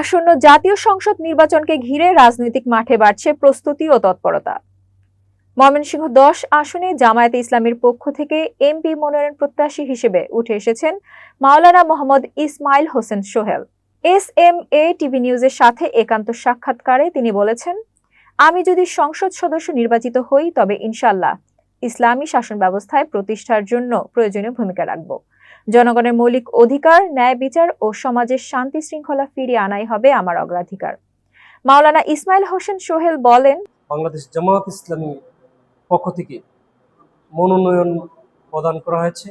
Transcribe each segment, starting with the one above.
আসন্ন জাতীয় সংসদ নির্বাচনকে ঘিরে রাজনৈতিক মাঠে বাড়ছে প্রস্তুতি ও তৎপরতা। ময়মনসিংহ দশ আসনে জামায়াতে ইসলামীর পক্ষ থেকে এমপি মনোনয়ন প্রত্যাশী হিসেবে উঠে এসেছেন Maulana Mohammad Ismail Hossain Sohel. S M A TV নিউজের সাথে একান্ত সাক্ষাৎকারে তিনি বলেছেন, আমি যদি সংসদ সদস্য নির্বাচিত হই, তবে ইনশাল্লাহ ইসলামী শাসন ব্যবস্থায় প্রতিষ্ঠার জন্য প্রয়োজনীয় ভূমিকা রাখব। জনগণের মৌলিক অধিকার, ন্যায় বিচার ও সমাজের শান্তি শৃঙ্খলা ফিরিয়ে আনাই হবে আমার অগ্রাধিকার। মাওলানা ইসমাইল হোসেন সোহেল বলেন, বাংলাদেশ জামাত ইসলামী পক্ষ থেকে মনোনয়ন প্রদান করা হয়েছে।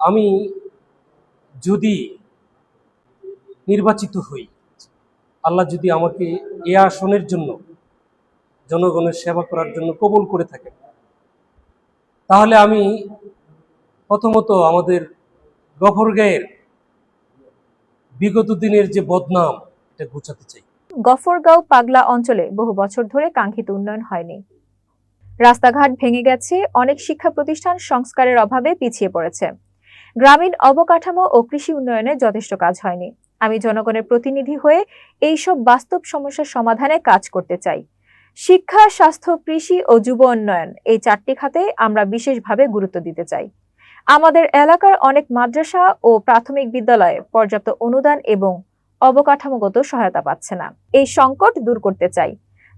আমি যদি নির্বাচিত হই, আল্লাহ যদি আমাকে এ আসনের জন্য, জনগণের সেবা করার জন্য কবুল করে থাকেন, তাহলে আমি প্রথমত আমাদের গফরগাঁয়ের বিগত দিনের যে বদনাম, এটা ঘুচাতে চাই। গফরগাঁও পাগলা অঞ্চলে বহু বছর ধরে কাঙ্ক্ষিত উন্নয়ন হয়নি। রাস্তাঘাট ভেঙে গেছে, অনেক শিক্ষা প্রতিষ্ঠান সংস্কারের অভাবে পিছিয়ে পড়েছে। গ্রামীণ অবকাঠামো ও কৃষি উন্নয়নে যথেষ্ট কাজ হয়নি। আমি জনগণের প্রতিনিধি হয়ে এইসব বাস্তব সমস্যার সমাধানে কাজ করতে চাই। শিক্ষা, স্বাস্থ্য, কৃষি ও যুব উন্নয়ন এই চারটি খাতে আমরা বিশেষভাবে গুরুত্ব দিতে চাই। আমাদের এলাকার অনেক মাদ্রাসা ও প্রাথমিক বিদ্যালয়ে পর্যাপ্ত অনুদান এবং অবকাঠামোগত সহায়তা পাচ্ছে না। এই সংকট দূর করতে চাই।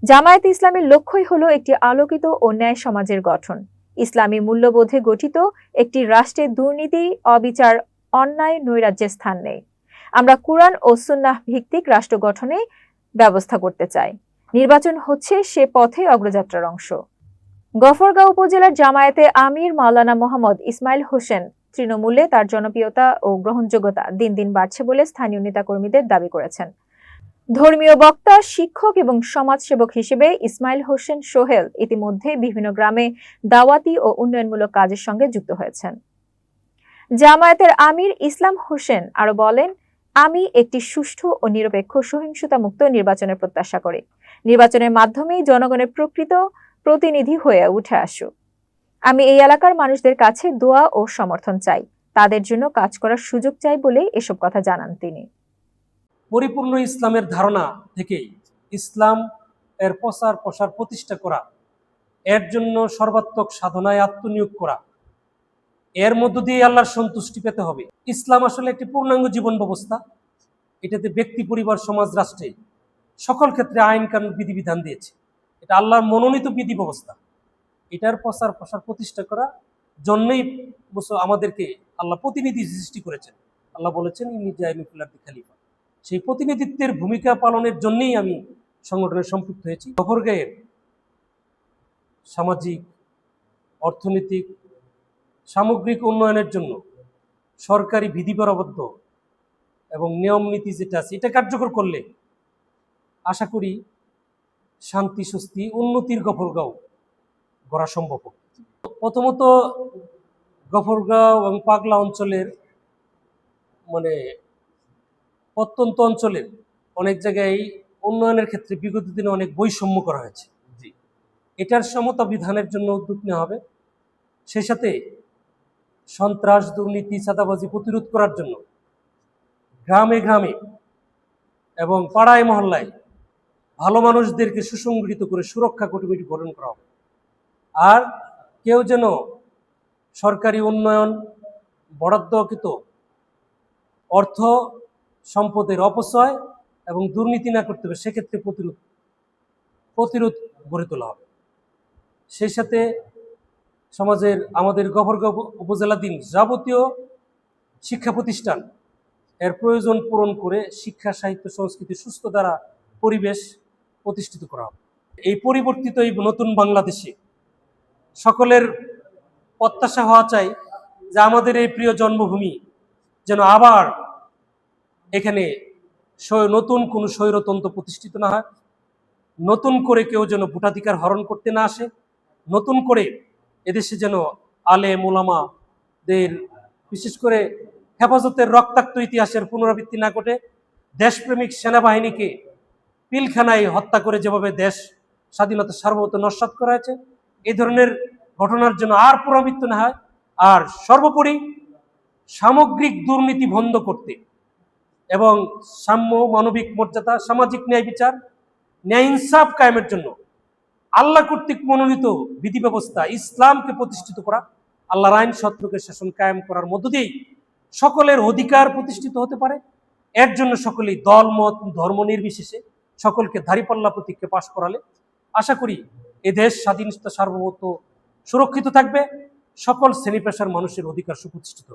জামায়াত ইসলামের লক্ষ্যই হলো একটি আলোকিত ও ন্যায় সমাজের গঠন। ইসলামী মূল্যবোধে গঠিত একটি রাষ্ট্রে দুর্নীতি, অবিচার, অন্যায় নৈরাজ্যের স্থান নেই। আমরা কুরআন ও সুন্নাহ ভিত্তিক রাষ্ট্র গঠনে ব্যবস্থা করতে চাই। নির্বাচন হচ্ছে সে পথে অগ্রযাত্রার অংশ। গফরগাঁও উপজেলার জামায়াতে আমির মাওলানা মোহাম্মদ ইসমাইল হোসেন তৃণমূলে তার জনপ্রিয়তা ও গ্রহণযোগ্যতা দিন দিন বাড়ছে বলে স্থানীয় নেতাকর্মীদের দাবি করেছেন। ধর্মীয় বক্তা, শিক্ষক এবং সমাজসেবক হিসেবে ইসমাইল হোসেন সোহেল ইতিমধ্যে বিভিন্ন গ্রামে দাওয়াতি ও উন্নয়নমূলক কাজের সঙ্গে যুক্ত হয়েছেন। জামায়াতের আমির ইসলাম হোসেন আরও বলেন, আমি একটি সুষ্ঠু ও নিরপেক্ষ সহিংসতা মুক্ত নির্বাচনের প্রত্যাশা করি। নির্বাচনের মাধ্যমেই জনগণের প্রকৃত প্রতিনিধি হয়ে উঠে আসুক আমি এই এলাকার মানুষদের কাছে দোয়া ও সমর্থন চাই। তাদের জন্য কাজ করার সুযোগ চাই বলে এসব কথা জানান তিনি। পরিপূর্ণ ইসলামের ধারণা থেকেই ইসলাম এর প্রচার প্রসার প্রতিষ্ঠা করা, এর জন্য সর্বাত্মক সাধনায় আত্মনিয়োগ করা, এর মধ্য দিয়ে আল্লাহর সন্তুষ্টি পেতে হবে। ইসলাম আসলে একটি পূর্ণাঙ্গ জীবন ব্যবস্থা। এটাতে ব্যক্তি, পরিবার, সমাজ, রাষ্ট্রে সকল ক্ষেত্রে আইন কানুন বিধিবিধান দিয়েছে। এটা আল্লাহর মনোনীত বিধি ব্যবস্থা। এটার প্রচার প্রসার প্রতিষ্ঠা করা জন্যই আমাদেরকে আল্লাহ প্রতিনিধি সৃষ্টি করেছেন। আল্লাহ বলেছেন ইনি খালিফা। সেই প্রতিনিধিত্বের ভূমিকা পালনের জন্যই আমি সংগঠনে সম্পৃক্ত হয়েছি। গফরগাঁয়ের সামাজিক, অর্থনৈতিক, সামগ্রিক উন্নয়নের জন্য সরকারি বিধি বরাবদ্ধ এবং নিয়ম নীতি যেটা আছে, এটা কার্যকর করলে আশা করি শান্তি স্বস্তি উন্নতির গফরগাঁও গড়া সম্ভব। প্রথমত গফরগাঁও এবং পাগলা অঞ্চলের মানে প্রত্যন্ত অঞ্চলের অনেক জায়গায় উন্নয়নের ক্ষেত্রে বিগত দিনে অনেক বৈষম্য করা হয়েছে। জি। এটার সমতা বিধানের জন্য উদ্যোগ নেওয়া হবে। সেই সাথে সন্ত্রাস দুর্নীতি চাঁদাবাজি প্রতিরোধ করার জন্য গ্রামে গ্রামে এবং পাড়ায় মহল্লায় ভালো মানুষদেরকে সুসংগঠিত করে সুরক্ষা কমিটি গঠন করা হবে আর কেউ যেন সরকারি উন্নয়ন বরাদ্দকৃত অর্থ সম্পদের অপচয় এবং দুর্নীতি না করতে হবে সেক্ষেত্রে প্রতিরোধ প্রতিরোধ গড়ে তোলা হবে। সেই সাথে সমাজের, আমাদের গভর্গ উপজেলাধীন যাবতীয় শিক্ষা প্রতিষ্ঠান এর প্রয়োজন পূরণ করে শিক্ষা, সাহিত্য, সংস্কৃতি সুস্থ দ্বারা পরিবেশ প্রতিষ্ঠিত করা হবে। এই পরিবর্তিত এই নতুন বাংলাদেশে সকলের প্রত্যাশা হওয়া চাই যে আমাদের এই প্রিয় জন্মভূমি যেন আবার এখানে নতুন কোনো স্বৈরতন্ত্র প্রতিষ্ঠিত না হয়, নতুন করে কেউ যেন ভোটাধিকার হরণ করতে না আসে, নতুন করে এদেশে যেন আলে মোলামাদের বিশেষ করে হেফাজতের রক্তাক্ত ইতিহাসের পুনরাবৃত্তি না ঘটে, দেশপ্রেমিক সেনাবাহিনীকে পিলখানায় হত্যা করে যেভাবে দেশ স্বাধীনতা সার্বভৌত নস্বাত করা হয়েছে, এই ধরনের ঘটনার জন্য আর পুনরাবৃত্তি না হয়, আর সর্বোপরি সামগ্রিক দুর্নীতি বন্ধ করতে এবং সাম্য মানবিক মর্যাদা, সামাজিক ন্যায় বিচার, ন্যায় ইনসাফ কায়েমের জন্য আল্লাহ কর্তৃক মনোনীত বিধি ব্যবস্থা ইসলামকে প্রতিষ্ঠিত করা, আল্লাহর আইন শত্রুকে শাসন কায়েম করার মধ্য দিয়েই সকলের অধিকার প্রতিষ্ঠিত হতে পারে। এর জন্য সকলেই দল, মত, ধর্ম নির্বিশেষে সকলকে ধারিপাল্লা প্রতীককে পাশ করালে আশা করি এদেশ স্বাধীনতা সার্বভৌমত্ব সুরক্ষিত থাকবে সকল শ্রেণি পেশার মানুষের অধিকার সুপ্রতিষ্ঠিত।